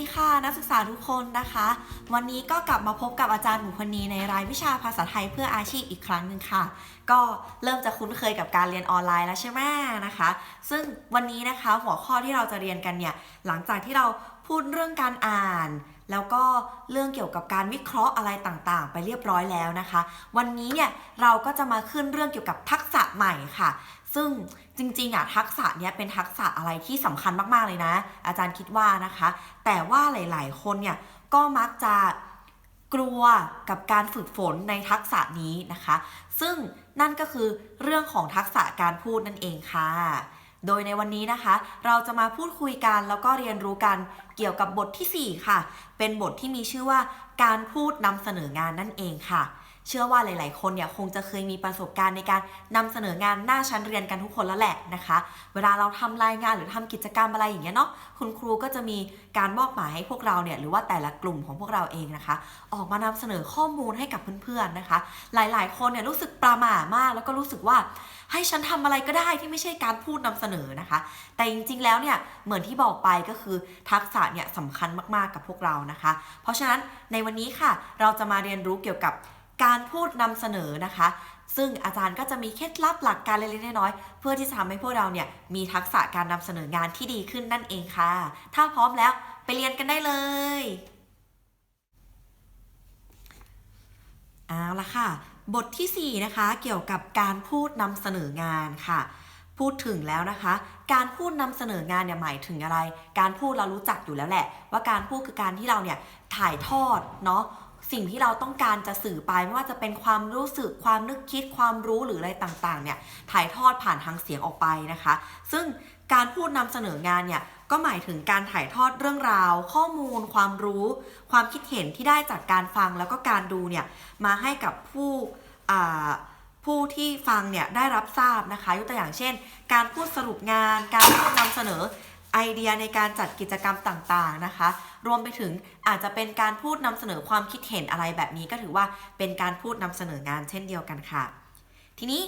ดีค่ะนักศึกษาทุกคนนะคะ วันนี้ก็กลับมาพบกับอาจารย์หมูคนนี้ในรายวิชาภาษาไทยเพื่ออาชีพอีกครั้งหนึ่งค่ะ ก็เริ่มจะคุ้นเคยกับการเรียนออนไลน์แล้วใช่ไหมนะคะ ซึ่งวันนี้นะคะหัวข้อที่เราจะเรียนกันเนี่ยหลังจากที่เราพูดเรื่องการอ่าน แล้วก็เรื่องเกี่ยวกับการวิเคราะห์อะไรต่างๆ ไปเรียบร้อยแล้วนะคะ วันนี้เนี่ยเราก็จะมาขึ้นเรื่องเกี่ยวกับทักษะใหม่ค่ะ ซึ่งจริงๆอะทักษะเนี้ยเป็นทักษะอะไรที่สำคัญมากๆเลยนะ อาจารย์คิดว่านะคะ แต่ว่าหลายๆ คนเนี่ยก็มักจะกลัวกับการฝึกฝนในทักษะนี้นะคะ ซึ่งนั่นก็คือเรื่องของทักษะการพูดนั่นเองค่ะ โดยในวันนี้นะคะ เราจะมาพูดคุยกันแล้วก็เรียนรู้กันเกี่ยวกับบททีสี่4 ค่ะ เป็นบทที่มีชื่อว่าการพูดนำเสนองานนั่นเองค่ะ เชื่อว่าหลาย ๆ คนเนี่ยคงจะเคยมีประสบการณ์ในการนำเสนองานหน้าชั้นเรียนกันทุกคนแล้วแหละนะคะ เวลาเราทำรายงานหรือทำกิจกรรมอะไรอย่างเงี้ยเนาะคุณครูก็จะมีการมอบหมายให้พวกเราเนี่ยหรือว่าแต่ละกลุ่มของพวกเราเองนะคะ ออกมานำเสนอข้อมูลให้กับเพื่อน ๆ นะคะ หลาย ๆ คนเนี่ยรู้สึกประหม่ามาก แล้วก็รู้สึกว่าให้ฉันทำอะไรก็ได้ที่ไม่ใช่การพูดนำเสนอนะคะ แต่จริง ๆ แล้วเนี่ยเหมือนที่บอกไปก็คือทักษะเนี่ยสำคัญมาก ๆ กับพวกเรานะคะ เพราะฉะนั้นในวันนี้ค่ะเราจะมาเรียนรู้เกี่ยวกับ การพูดนำเสนอนะคะ ซึ่งอาจารย์ก็จะมีเคล็ดลับหลักการเล็กๆน้อยๆเพื่อที่จะทำให้พวกเราเนี่ยมีทักษะการนำเสนองานที่ดีขึ้นนั่นเองค่ะ ถ้าพร้อมแล้วไปเรียนกันได้เลยเอาละค่ะ บทที่ 4 นะคะเกี่ยวกับการพูดนำเสนองานค่ะ พูดถึงแล้วนะคะ การพูดนำเสนองานเนี่ยหมายถึงอะไร การพูดเรารู้จักอยู่แล้วแหละ ว่าการพูดคือการที่เราเนี่ยถ่ายทอดเนาะ สิ่งที่เราต้องการจะสื่อไปไม่ว่าจะเป็นความรู้สึกความนึกคิดความรู้หรืออะไรต่างๆเนี่ยถ่ายทอดผ่านทางเสียงออกไปนะคะ ซึ่งการพูดนำเสนองานเนี่ยก็หมายถึงการถ่ายทอดเรื่องราว ข้อมูล ความรู้ ความคิดเห็นที่ได้จากการฟังแล้วก็การดูเนี่ยมาให้กับผู้ผู้ที่ฟังเนี่ยได้รับทราบนะคะยกตัวอย่างเช่น การพูดสรุปงาน การพูดนำเสนอไอเดียในการจัดกิจกรรมต่างๆนะคะ รวมไปถึงอาจจะเป็นการพูดนำเสนอความคิดเห็นอะไรแบบนี้ก็ถือว่าเป็นการพูดนำเสนองานเช่นเดียวกันค่ะ ทีนี้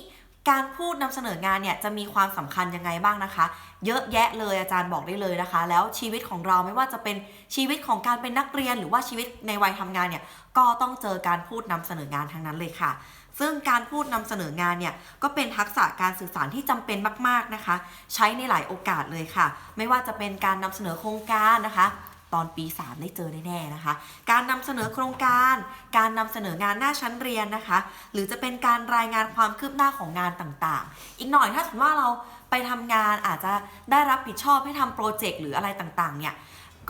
การพูดนำเสนองานเนี่ยจะมีความสำคัญยังไงบ้างนะคะ เยอะแยะเลยอาจารย์บอกได้เลยนะคะ แล้วชีวิตของเราไม่ว่าจะเป็นชีวิตของการเป็นนักเรียน หรือว่าชีวิตในวัยทำงานเนี่ยก็ต้องเจอการพูดนำเสนองานทั้งนั้นเลยค่ะ ซึ่งการพูดนำเสนองานเนี่ยก็เป็นทักษะการสื่อสารที่จำเป็นมาก ๆนะคะ ใช้ในหลายโอกาสเลยค่ะ ไม่ว่าจะเป็นการนำเสนอโครงการนะคะ ตอนปี 3 ได้เจอแน่ๆนะคะ การนำเสนอโครงการ การนำเสนองานหน้าชั้นเรียนนะคะ หรือจะเป็นการรายงานความคืบหน้าของงานต่างๆ อีกหน่อยถ้าสมมติว่าเราไปทำงานอาจจะได้รับผิดชอบให้ทำโปรเจกต์หรืออะไรต่างๆ เนี่ย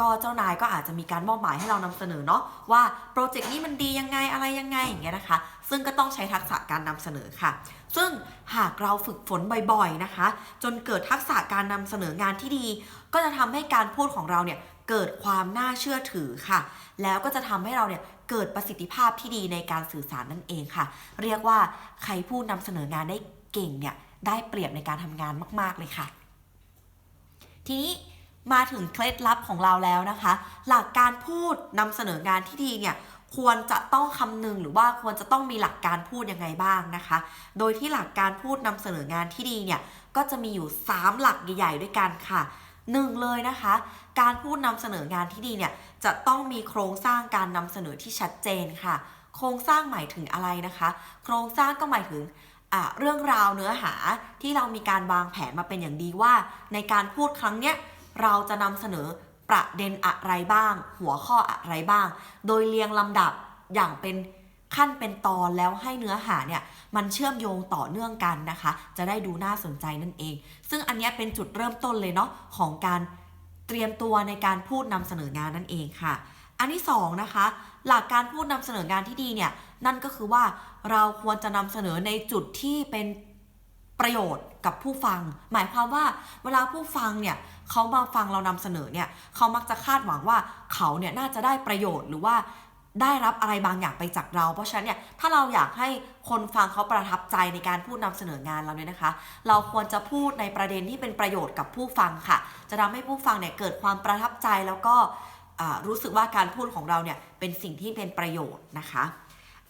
ก็เจ้านายก็อาจจะมีการมอบหมายให้เรานำเสนอเนาะว่าโปรเจกต์นี้มันดียังไงอะไรยังไงอย่างเงี้ยนะคะ ซึ่งก็ต้องใช้ทักษะการนำเสนอค่ะ ซึ่งหากเราฝึกฝนบ่อยๆนะคะ จนเกิดทักษะการนำเสนองานที่ดี ก็จะทำให้การพูดของเราเนี่ย เกิดความน่าเชื่อถือค่ะ แล้วก็จะทำให้เราเนี่ยเกิดประสิทธิภาพที่ดีในการสื่อสารนั่นเองค่ะ เรียกว่าใครพูดนำเสนองานได้เก่งเนี่ยได้เปรียบในการทำงานมาก ๆเลยค่ะ ทีนี้มาถึงเคล็ดลับของเราแล้วนะคะ หลักการพูดนำเสนองานที่ดีเนี่ยควรจะต้องคำนึงหรือว่าควรจะต้องมีหลักการพูดยังไงบ้างนะคะ โดยที่หลักการพูดนำเสนองานที่ดีเนี่ยก็จะมีอยู่ 3 หลักใหญ่ๆด้วยกันค่ะ หนึ่งเลยนะคะ การพูดนำเสนองานที่ดีเนี่ยจะต้องมีโครงสร้างการนำเสนอที่ชัดเจนค่ะ โครงสร้างหมายถึงอะไรนะคะ โครงสร้างก็หมายถึงเรื่องราวเนื้อหาที่เรามีการวางแผนมาเป็นอย่างดีว่า ในการพูดครั้งเนี้ยเราจะนำเสนอประเด็นอะไรบ้าง หัวข้ออะไรบ้าง โดยเรียงลำดับอย่างเป็น ขั้นเป็นตอนแล้วให้เนื้อหาเนี่ยมันเชื่อมโยงต่อเนื่องกันนะคะ จะได้ดูน่าสนใจนั่นเอง ซึ่งอันนี้เป็นจุดเริ่มต้นเลยเนาะของการเตรียมตัวในการพูดนำเสนองานนั่นเองค่ะ อันที่สองนะคะ หลักการพูดนำเสนองานที่ดีเนี่ยนั่นก็คือว่าเราควรจะนำเสนอในจุดที่เป็นประโยชน์กับผู้ฟัง หมายความว่าเวลาผู้ฟังเนี่ยเขามาฟังเรานำเสนอเนี่ยเขามักจะคาดหวังว่าเขาเนี่ยน่าจะได้ประโยชน์หรือว่า ได้รับอะไรบางอย่างไปจากเรา เพราะฉะนั้นเนี่ยถ้าเราอยากให้คนฟังเขาประทับใจในการพูดนำเสนองานเราเนี่ยนะคะ เราควรจะพูดในประเด็นที่เป็นประโยชน์กับผู้ฟังค่ะ จะทำให้ผู้ฟังเนี่ยเกิดความประทับใจแล้วก็รู้สึกว่าการพูดของเราเนี่ยเป็นสิ่งที่เป็นประโยชน์นะคะ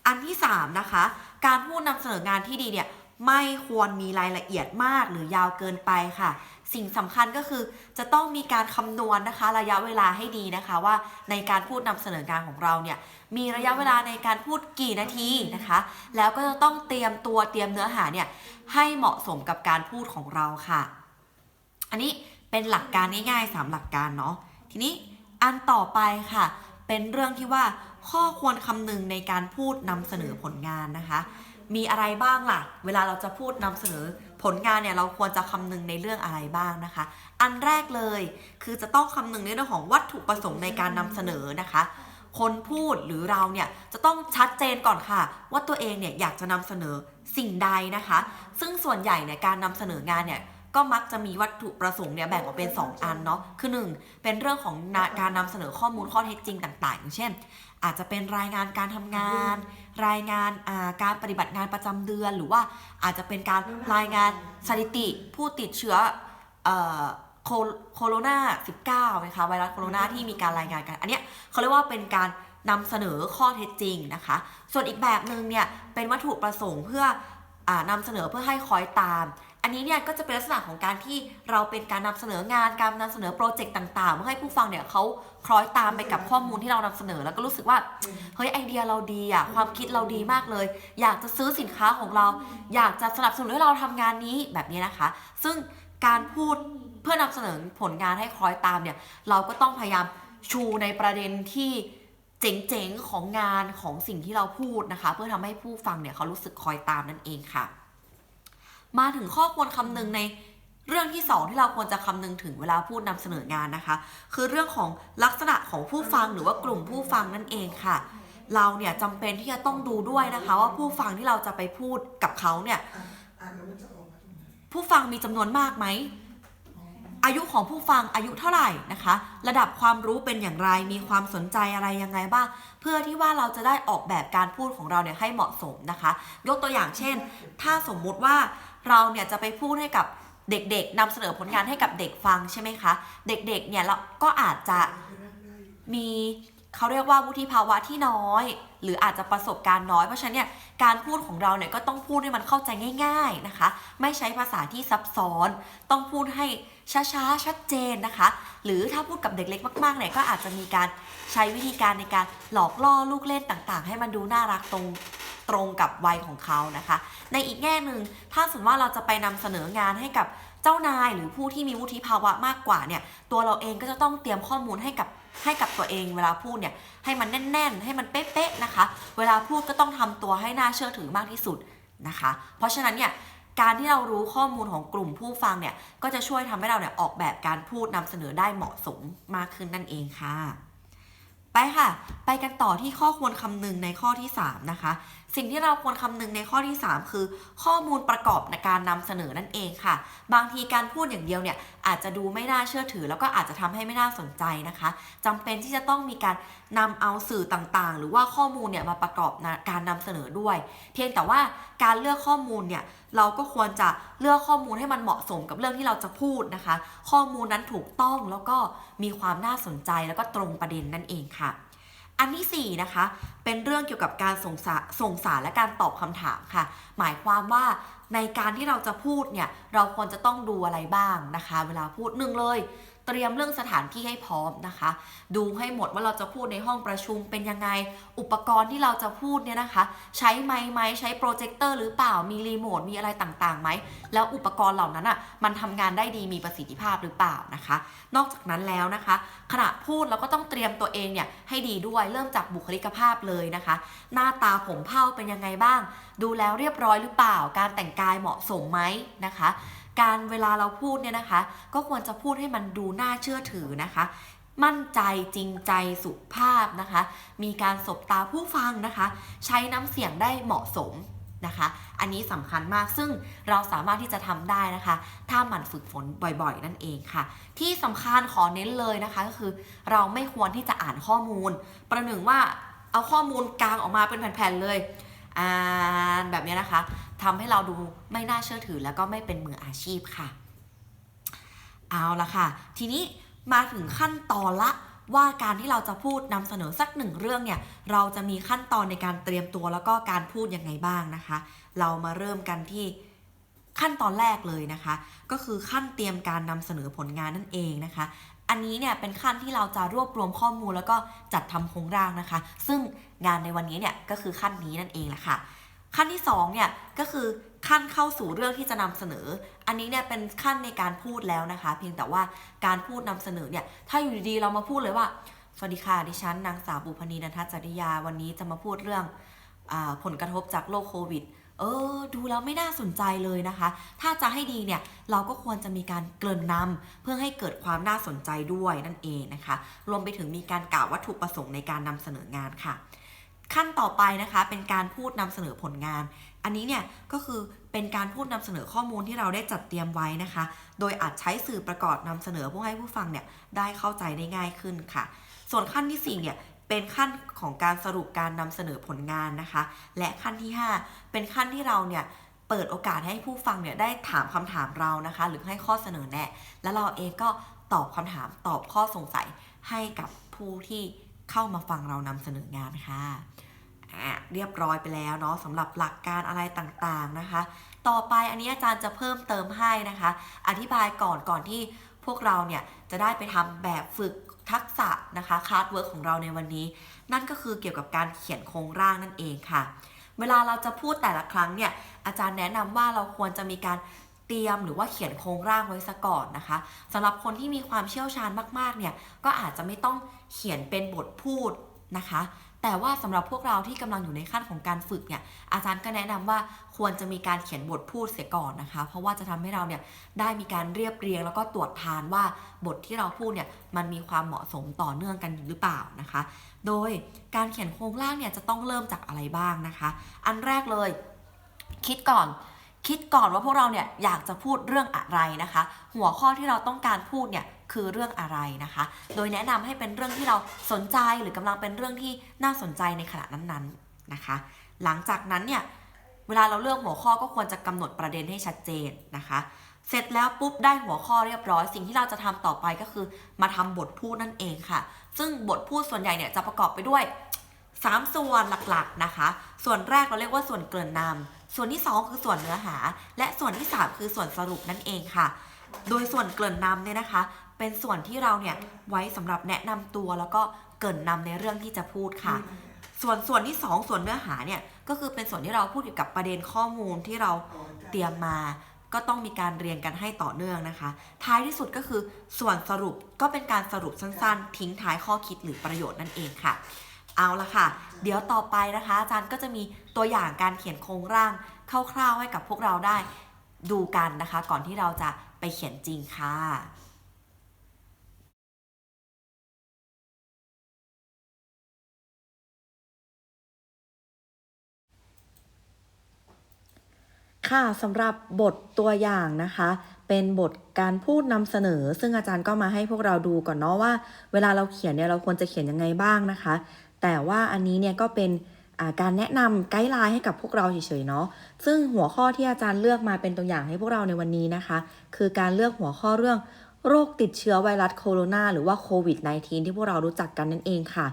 อันที่3นะคะการพูดนำเสนองานที่ดีเนี่ยไม่ควรมีรายละเอียดมากหรือยาวเกินไปค่ะ สิ่งสำคัญก็คือจะต้องมีการคำนวณนะคะ ระยะเวลาให้ดีนะคะ ว่าในการพูดนำเสนองานของเราเนี่ยมีระยะเวลาในการพูดกี่นาทีนะคะ แล้วก็จะต้องเตรียมตัวเตรียมเนื้อหาเนี่ยให้เหมาะสมกับการพูดของเราค่ะ อันนี้เป็นหลักการง่ายๆสามหลักการเนาะทีนี้อันต่อไปค่ะ เป็นเรื่องที่ว่าข้อควรคำนึงในการพูดนำเสนอผลงานนะคะ มีอะไรบ้างล่ะ เวลาเราจะพูดนำเสนอ ผลงานเนี่ยเราควรจะคำนึงในเรื่องอะไรบ้างนะคะ อันแรกเลยคือจะต้องคำนึงในเรื่องของวัตถุประสงค์ในการนำเสนอนะคะ คนพูดหรือเราเนี่ยจะต้องชัดเจนก่อนค่ะ ว่าตัวเองเนี่ยอยากจะนำเสนอสิ่งใดนะคะ ซึ่งส่วนใหญ่เนี่ยการนำเสนองานเนี่ย ก็มักจะมีวัตถุประสงค์เนี่ยแบ่งออกเป็น 2 อันเนาะ คือ 1 เป็นเรื่องของนาการนำเสนอข้อมูลข้อเท็จจริงต่างๆอย่างเช่น อาจจะเป็นรายงานการทำงาน รายงานอ่าการปฏิบัติงานประจำเดือน หรือว่าอาจจะเป็นการรายงานสถิติผู้ติดเชื้อเอ่อโคโคโรนา19นะคะไวรัสโคโรนาที่มีการรายงานกัน อันเนี้ยเขาเรียกว่าเป็นการนำเสนอข้อเท็จจริงนะคะ ส่วนอีกแบบหนึ่งเนี่ยเป็นวัตถุประสงค์เพื่ออานำเสนอเพื่อให้คอยตาม อันนี้เนี่ยก็จะเป็นลักษณะของการที่เราเป็นการนำเสนองานการนำเสนอโปรเจกต์ต่างๆเพื่อให้ผู้ฟังเนี่ยเขาคล้อยตามไปกับข้อมูลที่เรานำเสนอแล้วก็รู้สึกว่าเฮ้ยไอเดียเราดีอะความคิดเราดีมากเลย อยากจะซื้อสินค้าของเรา อยากจะสนับสนุนให้เราทำงานนี้แบบนี้นะคะ ซึ่งการพูดเพื่อนำเสนอผลงานให้คล้อยตามเนี่ยเราก็ต้องพยายามชูในประเด็นที่เจ๋งๆของงานของสิ่งที่เราพูดนะคะ เพื่อทำให้ผู้ฟังเนี่ยเขารู้สึกคอยตามนั่นเองค่ะ มาถึงข้อควรคำนึงในเรื่องที่สองที่เราควรจะคำนึงถึงเวลาพูดนำเสนองานนะคะ คือเรื่องของลักษณะของผู้ฟังหรือว่ากลุ่มผู้ฟังนั่นเองค่ะ เราเนี่ยจำเป็นที่จะต้องดูด้วยนะคะ ว่าผู้ฟังที่เราจะไปพูดกับเขาเนี่ยผู้ฟังมีจำนวนมากไหมอายุของผู้ฟังอายุเท่าไหร่นะคะ ระดับความรู้เป็นอย่างไรมีความสนใจอะไรยังไงบ้าง เพื่อที่ว่าเราจะได้ออกแบบการพูดของเราเนี่ยให้เหมาะสมนะคะ ยกตัวอย่างเช่น ถ้าสมมุติว่า เราเนี่ยจะไปพูดให้กับเด็กๆนำเสนอผลงานให้กับเด็กฟังใช่ไหมคะ เด็กๆ เนี่ยเราก็อาจจะมีเขาเรียกว่าวุฒิภาวะที่น้อย หรืออาจจะประสบการณ์น้อย เพราะฉะนั้นเนี่ยการพูดของเราเนี่ยก็ต้องพูดให้มันเข้าใจง่าย ๆนะคะ ไม่ใช้ภาษาที่ซับซ้อน ต้องพูดให้ช้าๆชัดเจนนะคะ หรือถ้าพูดกับเด็กเล็กมากๆเนี่ยก็อาจจะมีการใช้วิธีการในการหลอกล่อลูกเล่นต่างๆ ให้มันดูน่ารักตรง ตรงกับวัยของเขานะคะ ในอีกแง่หนึ่งถ้าสมมติว่าเราจะไปนำเสนองานให้กับเจ้านายหรือผู้ที่มีวุฒิภาวะมากกว่าเนี่ยตัวเราเองก็จะต้องเตรียมข้อมูลให้กับให้กับตัวเองเวลาพูดเนี่ยให้มันแน่น ๆ ให้มันเป๊ะๆนะคะ เวลาพูดก็ต้องทำตัวให้น่าเชื่อถือมากที่สุดนะคะ เพราะฉะนั้นเนี่ยการที่เรารู้ข้อมูลของกลุ่มผู้ฟังเนี่ยก็จะช่วยทำให้เราเนี่ยออกแบบการพูดนำเสนอได้เหมาะสมมากขึ้นนั่นเองค่ะ ไปค่ะ ไปกันต่อที่ข้อควรคำนึงในข้อที่ 3 นะคะ สิ่งที่เราควรคำนึงในข้อที่ 3 คือ ข้อมูลประกอบในการนำเสนอนั่นเองค่ะ บางทีการพูดอย่างเดียวเนี่ยอาจจะดูไม่น่าเชื่อถือ แล้วก็อาจจะทำให้ไม่น่าสนใจนะคะจำเป็นที่จะต้องมีการนำเอาสื่อต่างๆ หรือว่าข้อมูลเนี่ยมาประกอบนะการนำเสนอด้วย เพียงแต่ว่าการเลือกข้อมูลเนี่ยเราก็ควรจะเลือกข้อมูลให้มันเหมาะสมกับเรื่องที่เราจะพูดนะคะ ข้อมูลนั้นถูกต้องแล้วก็มีความน่าสนใจแล้วก็ตรงประเด็นนั่นเองค่ะ อันที่ 4 นะคะ เป็นเรื่องเกี่ยวกับการส่งสารส่งสารและการตอบคำถามค่ะ หมายความว่าในการที่เราจะพูดเนี่ย เราควรจะต้องดูอะไรบ้างนะคะ เวลาพูดหนึ่งเลย เตรียมเรื่องสถานที่ให้พร้อมนะคะ ดูให้หมดว่าเราจะพูดในห้องประชุมเป็นยังไง อุปกรณ์ที่เราจะพูดเนี่ยนะคะ ใช้ไมค์ไหมใช้โปรเจคเตอร์หรือเปล่ามีรีโมทมีอะไรต่างๆไหมแล้วอุปกรณ์เหล่านั้นอะมันทำงานได้ดีมีประสิทธิภาพหรือเปล่านะคะ นอกจากนั้นแล้วนะคะ ขณะพูดเราก็ต้องเตรียมตัวเองเนี่ยให้ดีด้วยเริ่มจากบุคลิกภาพเลยนะคะ หน้าตาผมเผ้าเป็นยังไงบ้าง ดูแล้วเรียบร้อยหรือเปล่า การแต่งกายเหมาะสมไหมนะคะ การเวลาเราพูดเนี่ยนะคะ ก็ควรจะพูดให้มันดูน่าเชื่อถือนะคะ มั่นใจจริงใจสุภาพนะคะ มีการสบตาผู้ฟังนะคะ ใช้น้ำเสียงได้เหมาะสมนะคะ อันนี้สำคัญมากซึ่งเราสามารถที่จะทำได้นะคะ ถ้าหมั่นฝึกฝนบ่อยๆ นั่นเองค่ะ ที่สำคัญขอเน้นเลยนะคะก็คือ เราไม่ควรที่จะอ่านข้อมูล ประหนึ่งว่าเอาข้อมูลกลางออกมาเป็นแผ่นๆเลย อ่านแบบนี้นะคะทำให้เราดูไม่น่าเชื่อถือแล้วก็ไม่เป็นมืออาชีพค่ะ เอาละค่ะ ทีนี้มาถึงขั้นตอนละว่าการที่เราจะพูดนำเสนอสักหนึ่งเรื่องเนี่ย เราจะมีขั้นตอนในการเตรียมตัวแล้วก็การพูดยังไงบ้างนะคะ เรามาเริ่มกันที่ขั้นตอนแรกเลยนะคะ ก็คือขั้นเตรียมการนำเสนอผลงานนั่นเองนะคะ อันนี้เนี่ยเป็นขั้นที่เราจะรวบรวมข้อมูลแล้วก็จัดทำโครงร่างนะคะ ซึ่งงานในวันนี้เนี่ยก็คือขั้นนี้นั่นเองแหละค่ะ ขั้นที่2เนี่ยก็คือขั้นเข้าสู่เรื่องที่จะนำเสนอ อันนี้เนี่ยเป็นขั้นในการพูดแล้วนะคะ เพียงแต่ว่าการพูดนำเสนอเนี่ยถ้าอยู่ดีๆเรามาพูดเลยว่า สวัสดีค่ะดิฉันนางสาวบุพนีนันทจริยาวันนี้จะมาพูดเรื่องอผลกระทบจากโรคโควิด เออ ดูแล้วไม่น่าสนใจเลยนะคะ ถ้าจะให้ดีเนี่ย เราก็ควรจะมีการเกริ่นนำเพื่อให้เกิดความน่าสนใจด้วยนั่นเองนะคะ รวมไปถึงมีการกล่าววัตถุประสงค์ในการนำเสนองานค่ะ ขั้นต่อไปนะคะ เป็นการพูดนำเสนอผลงาน อันนี้เนี่ยก็คือเป็นการพูดนำเสนอข้อมูลที่เราได้จัดเตรียมไว้นะคะ โดยอาจใช้สื่อประกอบนำเสนอเพื่อให้ผู้ฟังเนี่ยได้เข้าใจได้ง่ายขึ้นค่ะ ส่วนขั้นที่สี่เนี่ย เป็นขั้นของการสรุปการนำเสนอผลงานนะคะ และขั้นที่ 5 เป็นขั้นที่เราเนี่ยเปิดโอกาสให้ผู้ฟังเนี่ยได้ถามคำถามเรานะคะ หรือให้ข้อเสนอแนะ แล้วเราเองก็ตอบคำถามตอบข้อสงสัยให้กับผู้ที่เข้ามาฟังเรานำเสนองานค่ะอะเรียบร้อยไปแล้วเนาะสำหรับหลักการอะไรต่างๆนะคะ ต่อไปอันนี้อาจารย์จะเพิ่มเติมให้นะคะ อธิบายก่อนก่อนที่พวกเราเนี่ยจะได้ไปทำแบบฝึก ทักษะนะคะคาร์ดเวิร์กของเราในวันนี้ นั่นก็คือเกี่ยวกับการเขียนโครงร่างนั่นเองค่ะ เวลาเราจะพูดแต่ละครั้งเนี่ย อาจารย์แนะนำว่าเราควรจะมีการเตรียมหรือว่าเขียนโครงร่างไว้ซะก่อนนะคะสำหรับคนที่มีความเชี่ยวชาญมากๆเนี่ยก็อาจจะไม่ต้องเขียนเป็นบทพูดนะคะ แต่ว่าสำหรับพวกเราที่กำลังอยู่ในขั้นของการฝึกเนี่ยอาจารย์ก็แนะนำว่าควรจะมีการเขียนบทพูดเสียก่อนนะคะ เพราะว่าจะทำให้เราเนี่ยได้มีการเรียบเรียง แล้วก็ตรวจทานว่าบทที่เราพูดเนี่ยมันมีความเหมาะสมต่อเนื่องกันหรือเปล่านะคะ โดยการเขียนโครงร่างเนี่ยจะต้องเริ่มจากอะไรบ้างนะคะ อันแรกเลย คิดก่อนคิดก่อนว่าพวกเราเนี่ยอยากจะพูดเรื่องอะไรนะคะ หัวข้อที่เราต้องการพูดเนี่ย คือเรื่องอะไรนะคะ โดยแนะนำให้เป็นเรื่องที่เราสนใจหรือกำลังเป็นเรื่องที่น่าสนใจในขณะนั้นๆนะคะ หลังจากนั้นเนี่ยเวลาเราเลือกหัวข้อก็ควรจะกำหนดประเด็นให้ชัดเจนนะคะ เสร็จแล้วปุ๊บได้หัวข้อเรียบร้อย สิ่งที่เราจะทำต่อไปก็คือมาทำบทพูดนั่นเองค่ะ ซึ่งบทพูดส่วนใหญ่เนี่ยจะประกอบไปด้วย 3 ส่วนหลักๆนะคะ ส่วนแรกเราเรียกว่าส่วนเกริ่นนำส่วนที่ 2 คือส่วนเนื้อหา และส่วนที่ 3 คือส่วนสรุปนั่นเองค่ะ โดยส่วนเกริ่นนำเนี่ยนะคะ เป็นส่วนที่เราเนี่ยไว้สำหรับแนะนำตัวแล้วก็เกริ่นนำในเรื่องที่จะพูดค่ะ ส่วนส่วนที่ 2 ส่วนเนื้อหาเนี่ยก็คือเป็นส่วนที่เราพูดเกี่ยวกับประเด็นข้อมูลที่เราเตรียมมาก็ต้องมีการเรียนกันให้ต่อเนื่องนะคะ ท้ายที่สุดก็คือส่วนสรุปก็เป็นการสรุปสั้นๆ ทิ้งท้ายข้อคิดหรือประโยชน์นั่นเองค่ะ เอาละค่ะ เดี๋ยวต่อไปนะคะ อาจารย์ก็จะมีตัวอย่างการเขียนโครงร่างคร่าวๆให้กับพวกเราได้ดูกันนะคะ ก่อนที่เราจะไปเขียนจริงค่ะ ค่ะสำหรับบทตัวอย่างนะคะ เป็นบทการพูดนำเสนอ ซึ่งอาจารย์ก็มาให้พวกเราดูก่อนเนาะว่า เวลาเราเขียนเนี่ยเราควรจะเขียนยังไงบ้างนะคะ แต่ว่าอันนี้เนี่ยก็เป็นการแนะนำไกด์ไลน์ให้กับพวกเราเฉยๆเนาะซึ่งหัวข้อที่อาจารย์เลือกมาเป็นตัวอย่างให้พวกเราในวันนี้นะคะ คือการเลือกหัวข้อเรื่องโรคติดเชื้อไวรัสโคโรนาหรือว่าโควิด -19 ที่พวกเรารู้จักกันนั่นเองค่ะ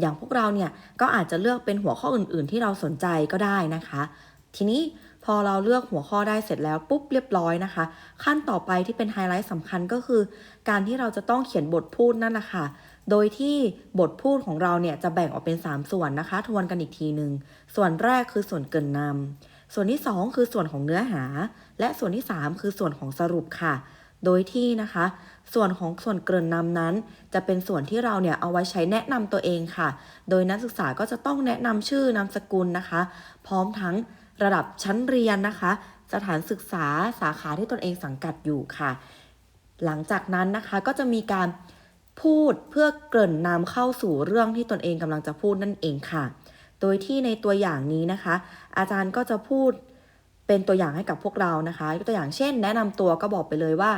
อย่างพวกเราเนี่ยก็อาจจะเลือกเป็นหัวข้ออื่นๆ ที่เราสนใจก็ได้นะคะ ทีนี้ พอเราเลือกหัวข้อได้เสร็จแล้วปุ๊บเรียบร้อยนะคะ ขั้นต่อไปที่เป็นไฮไลท์สำคัญก็คือ การที่เราจะต้องเขียนบทพูดนั่นแหละค่ะ โดยที่บทพูดของเราเนี่ยจะแบ่งออกเป็น 3 ส่วนนะคะ ทวนกันอีกทีหนึ่งส่วนแรกคือส่วนเกินนำส่วนที่ 2 คือส่วนของเนื้อหา และส่วนที่ 3 คือส่วนของสรุปค่ะโดยที่นะคะ ส่วนของส่วนเกริ่นนำนั้น จะเป็นส่วนที่เราเนี่ยเอาไว้ใช้แนะนำตัวเองค่ะ โดยนักศึกษาก็จะต้องแนะนำชื่อนามสกุลนะคะ พร้อมทั้ง ระดับชั้นเรียนนะคะ สถานศึกษาสาขาที่ตนเองสังกัดอยู่ค่ะ หลังจากนั้นนะคะก็จะมีการพูดเพื่อเกริ่นนำเข้าสู่เรื่องที่ตนเองกำลังจะพูดนั่นเองค่ะ โดยที่ในตัวอย่างนี้นะคะ อาจารย์ก็จะพูดเป็นตัวอย่างให้กับพวกเรานะคะ ตัวอย่างเช่น แนะนำตัวก็บอกไปเลยว่า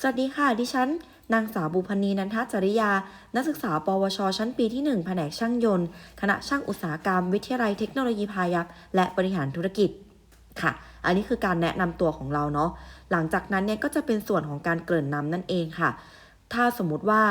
สวัสดีค่ะ ดิฉัน นางสาวบุพนีนันทจริยา นักศึกษา ปวช ชั้นปีที่ 1 แผนกช่างยนต์ คณะช่างอุตสาหกรรม วิทยาลัยเทคโนโลยีพายัพและบริหารธุรกิจค่ะ อันนี้คือการแนะนำตัวของเราเนาะ หลังจากนั้นเนี่ยก็จะเป็นส่วนของการเกริ่นนำนั่นเองค่ะ ถ้าสมมุติว่า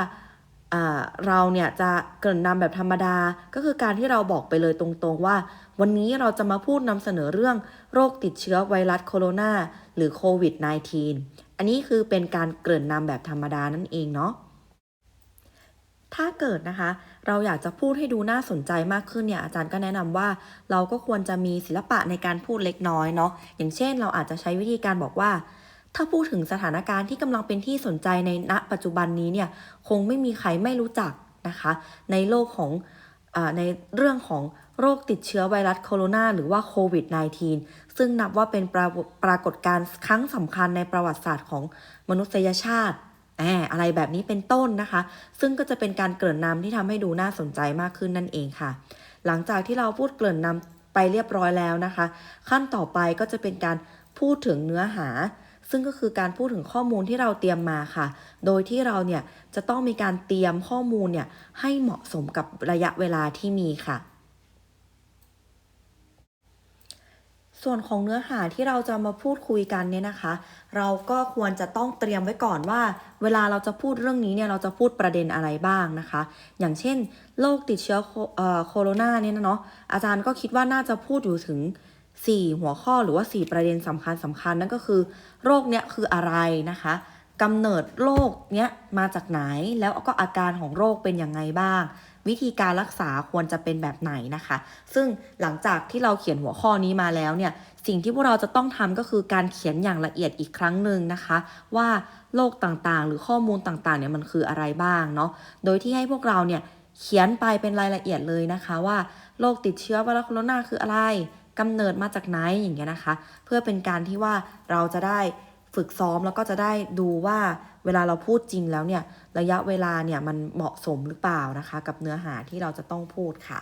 อ่าเราเนี่ยจะเกริ่นนำแบบธรรมดา ก็คือการที่เราบอกไปเลยตรงๆว่า วันนี้เราจะมาพูดนำเสนอเรื่องโรคติดเชื้อไวรัสโคโรนาหรือโควิด -19 อันนี้คือเป็นการเกริ่นนำแบบธรรมดานั่นเองเนาะถ้าเกิดนะคะ เราอยากจะพูดให้ดูน่าสนใจมากขึ้นเนี่ยอาจารย์ก็แนะนำว่า เราก็ควรจะมีศิลปะในการพูดเล็กน้อยเนาะอย่างเช่น เราอาจจะใช้วิธีการบอกว่า ถ้าพูดถึงสถานการณ์ที่กำลังเป็นที่สนใจในณปัจจุบันนี้เนี่ยคงไม่มีใครไม่รู้จักนะคะ ในโลกของอในเรื่องของ โรคติดเชื้อไวรัสโคโรนาหรือว่าโควิด -19 ซึ่งนับว่าเป็นปราปรากฏการณ์ครั้งสำคัญในประวัติศาสตร์ของมนุษยชาติแอบอะไรแบบนี้เป็นต้นนะคะ ซึ่งก็จะเป็นการเกริ่นนำที่ทำให้ดูน่าสนใจมากขึ้นนั่นเองค่ะ หลังจากที่เราพูดเกริ่นนำไปเรียบร้อยแล้วนะคะ ขั้นต่อไปก็จะเป็นการพูดถึงเนื้อหา ซึ่งก็คือการพูดถึงข้อมูลที่เราเตรียมมาค่ะ โดยที่เราเนี่ยจะต้องมีการเตรียมข้อมูลเนี่ยให้เหมาะสมกับระยะเวลาที่มีค่ะ ส่วนของเนื้อหาที่เราจะมาพูดคุยกันเนี่ยนะคะ เราก็ควรจะต้องเตรียมไว้ก่อนว่า เวลาเราจะพูดเรื่องนี้เนี่ยเราจะพูดประเด็นอะไรบ้างนะคะ อย่างเช่น โรคติดเชื้อโคเอ่อโรนาเนี่ยนะเนาะอาจารย์ก็คิดว่าน่าจะพูดอยู่ถึง 4 หัวข้อหรือว่า 4 ประเด็นสำคัญสำคัญนั่นก็คือ โรคเนี้ยคืออะไรนะคะกำเนิดโรคเนี้ยมาจากไหนแล้วก็อาการของโรคเป็นยังไงบ้าง วิธีการรักษาควรจะเป็นแบบไหนนะคะ ซึ่งหลังจากที่เราเขียนหัวข้อนี้มาแล้วเนี่ยสิ่งที่พวกเราจะต้องทำก็คือการเขียนอย่างละเอียดอีกครั้งหนึ่งนะคะ ว่าโรคต่างๆ หรือข้อมูลต่างๆเนี่ยมันคืออะไรบ้างเนาะโดยที่ให้พวกเราเนี่ยเขียนไปเป็นรายละเอียดเลยนะคะว่าโรคติดเชื้อไวรัสโคโรนาคืออะไรกำเนิดมาจากไหนอย่างเงี้ยนะคะ เพื่อเป็นการที่ว่าเราจะได้ฝึกซ้อมแล้วก็จะได้ดูว่าเวลาเราพูดจริงแล้วเนี่ย ระยะเวลาเนี่ยมันเหมาะสมหรือเปล่านะคะ กับเนื้อหาที่เราจะต้องพูดค่ะ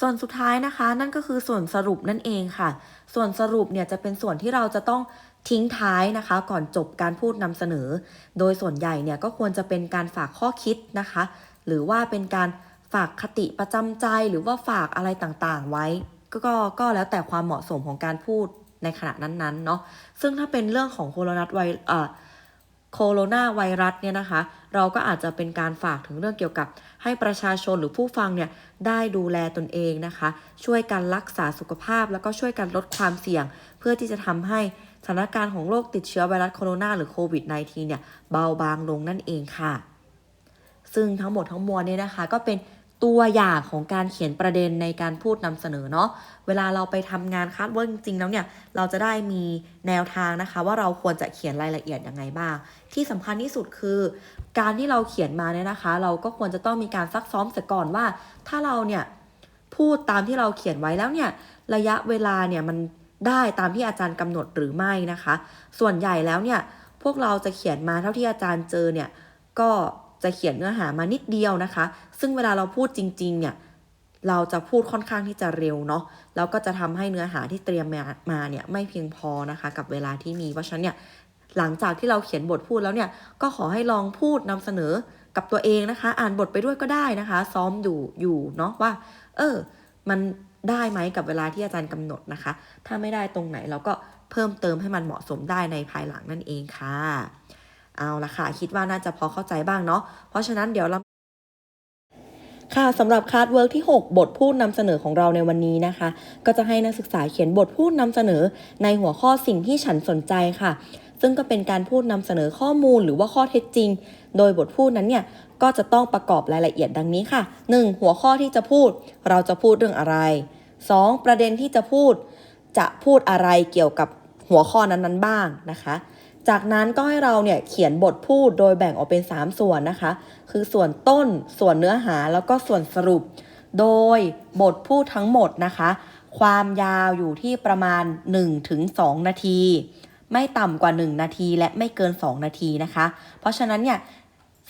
ส่วนสุดท้ายนะคะ นั่นก็คือส่วนสรุปนั่นเองค่ะ ส่วนสรุปเนี่ยจะเป็นส่วนที่เราจะต้องทิ้งท้ายนะคะ ก่อนจบการพูดนำเสนอ โดยส่วนใหญ่เนี่ยก็ควรจะเป็นการฝากข้อคิดนะคะ หรือว่าเป็นการฝากคติประจำใจหรือว่าฝากอะไรต่างๆ ไว้ก็ก็ก็แล้วแต่ความเหมาะสมของการพูดในขณะนั้นๆเนาะซึ่งถ้าเป็นเรื่องของโคโรนาไวเอ่อ โคโรนาไวรัสเนี่ยนะคะ เราก็อาจจะเป็นการฝากถึงเรื่องเกี่ยวกับ ให้ประชาชนหรือผู้ฟังเนี่ยได้ดูแลตนเองนะคะ ช่วยกันรักษาสุขภาพ แล้วก็ช่วยกันลดความเสี่ยง เพื่อที่จะทำให้สถานการณ์ของโรคติดเชื้อไวรัสโคโรนาหรือโควิด -19 เนี่ยเบาบางลงนั่นเองค่ะ ซึ่งทั้งหมดทั้งมวลเนี่ยนะคะก็เป็น ตัวอย่างของการเขียนประเด็นในการพูดนำเสนอเนาะเวลาเราไปทำงานคัดเวิร์กจริงๆแล้วเนี่ยเราจะได้มีแนวทางนะคะ ว่าเราควรจะเขียนรายละเอียดยังไงบ้าง ที่สำคัญที่สุดคือ การที่เราเขียนมาเนี่ยนะคะ เราก็ควรจะต้องมีการซักซ้อมเสียก่อนว่า ถ้าเราเนี่ยพูดตามที่เราเขียนไว้แล้วเนี่ยระยะเวลาเนี่ยมันได้ตามที่อาจารย์กำหนดหรือไม่นะคะ ส่วนใหญ่แล้วเนี่ยพวกเราจะเขียนมาเท่าที่อาจารย์เจอเนี่ยก็ จะเขียนเนื้อหามานิดเดียวนะคะ ซึ่งเวลาเราพูดจริงๆเนี่ยเราจะพูดค่อนข้างที่จะเร็วเนาะแล้วก็จะทำให้เนื้อหาที่เตรียมมามาเนี่ยไม่เพียงพอนะคะกับเวลาที่มีเพราะฉะนั้นเนี่ยหลังจากที่เราเขียนบทพูดแล้วเนี่ยก็ขอให้ลองพูดนำเสนอกับตัวเองนะคะ อ่านบทไปด้วยก็ได้นะคะ ซ้อมอยู่อยู่เนาะว่า เออ มันได้ไหมกับเวลาที่อาจารย์กำหนดนะคะ ถ้าไม่ได้ตรงไหนเราก็เพิ่มเติมให้มันเหมาะสมได้ในภายหลังนั่นเองค่ะ เอาละค่ะ คิดว่าน่าจะพอเข้าใจบ้างเนาะเพราะฉะนั้นเดี๋ยวเราค่ะสำหรับคลาสเวิร์กที่ 6 บทพูดนำเสนอของเราในวันนี้นะคะ ก็จะให้นักศึกษาเขียนบทพูดนำเสนอในหัวข้อสิ่งที่ฉันสนใจค่ะ ซึ่งก็เป็นการพูดนำเสนอข้อมูลหรือว่าข้อเท็จจริง โดยบทพูดนั้นเนี่ยก็จะต้องประกอบรายละเอียดดังนี้ค่ะ 1. หัวข้อที่จะพูด เราจะพูดเรื่องอะไร 2. ประเด็นที่จะพูด จะพูดอะไรเกี่ยวกับหัวข้อนั้นๆบ้างนะคะ จากนั้นก็ให้เราเนี่ยเขียนบทพูดโดยแบ่งออกเป็น 3 ส่วนนะคะ คือส่วนต้น ส่วนเนื้อหาแล้วก็ส่วนสรุป โดยบทพูดทั้งหมดนะคะ ความยาวอยู่ที่ประมาณ 1-2 นาที ไม่ต่ำกว่า 1 นาทีและไม่เกิน 2 นาทีนะคะ เพราะฉะนั้นเนี่ย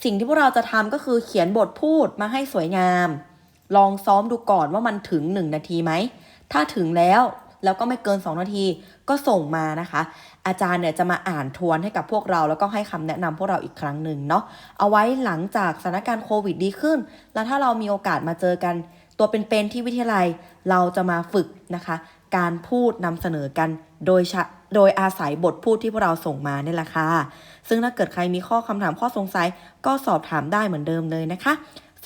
สิ่งที่พวกเราจะทำก็คือเขียนบทพูดมาให้สวยงาม ลองซ้อมดูก่อนว่ามันถึง 1 นาทีไหม ถ้าถึงแล้ว แล้วก็ไม่เกิน 2 นาที ก็ส่งมานะคะ อาจารย์เนี่ยจะมาอ่านทวนให้กับพวกเรา แล้วก็ให้คำแนะนำพวกเราอีกครั้งหนึ่งเนาะเอาไว้หลังจากสถานการณ์โควิดดีขึ้น แล้วถ้าเรามีโอกาสมาเจอกัน ตัวเป็นๆที่วิทยาลัยเราจะมาฝึกนะคะ การพูดนำเสนอกันโดยโดยอาศัยบทพูดที่พวกเราส่งมาเนี่ยแหละค่ะ ซึ่งถ้าเกิดใครมีข้อคำถามข้อสงสัย ก็สอบถามได้เหมือนเดิมเลยนะคะ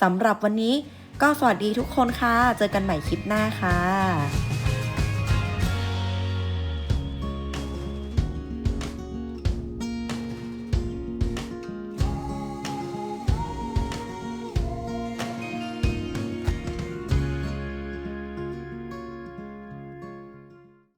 สำหรับวันนี้ก็สวัสดีทุกคนค่ะ เจอกันใหม่คลิปหน้าค่ะ